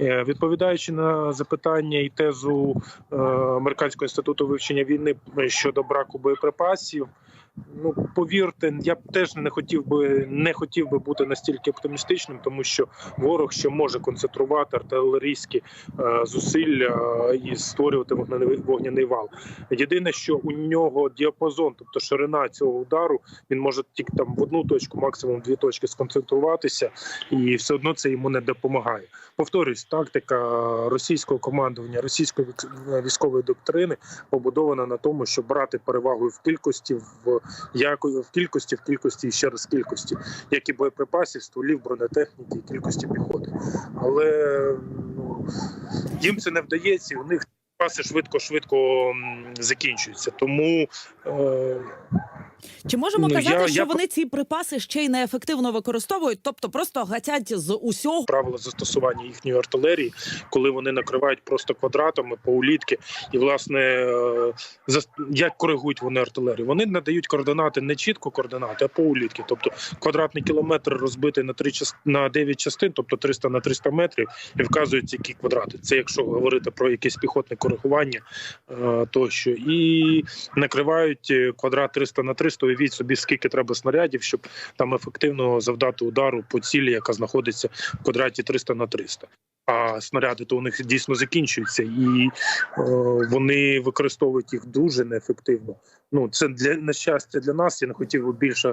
Е, Відповідаючи на запитання і тезу е, Американського інституту вивчення війни щодо браку боєприпасів. Ну повірте, я б теж не хотів би не хотів би бути настільки оптимістичним, тому що ворог ще може концентрувати артилерійські е, зусилля е, і створювати вогнений, вогняний вал. Єдине, що у нього діапазон, тобто ширина цього удару, він може тільки там в одну точку, максимум дві точки сконцентруватися, і все одно це йому не допомагає. Повторюсь, тактика російського командування, російської військової доктрини побудована на тому, щоб брати перевагу в кількості, в яко- в кількості, в кількості і ще раз кількості, як і боєприпасів, стволів, бронетехніки, і кількості піхоти. Але ну, їм це не вдається. і У них паси швидко швидко закінчуються. Тому е, Чи можемо Ну, казати, я- що я- вони ці припаси ще й неефективно використовують, тобто просто гатять з усього? правила застосування їхньої артилерії, коли вони накривають просто квадратами по улітки, і власне е, як коригують вони артилерію? Вони надають координати не чітко координати, а по улітки. Тобто квадратний кілометр розбитий на три на 9 частин, тобто 300 на 300 метрів, і вказують які квадрати. Це якщо говорити про якесь піхотне коригування е, тощо, і накривають е, квадрат 300 на 300, Уявіть собі, скільки треба снарядів, щоб там ефективно завдати удару по цілі, яка знаходиться в квадраті 300 на 300. А снаряди то у них дійсно закінчуються, і е, вони використовують їх дуже неефективно. Ну це для на щастя для нас. Я не хотів би більше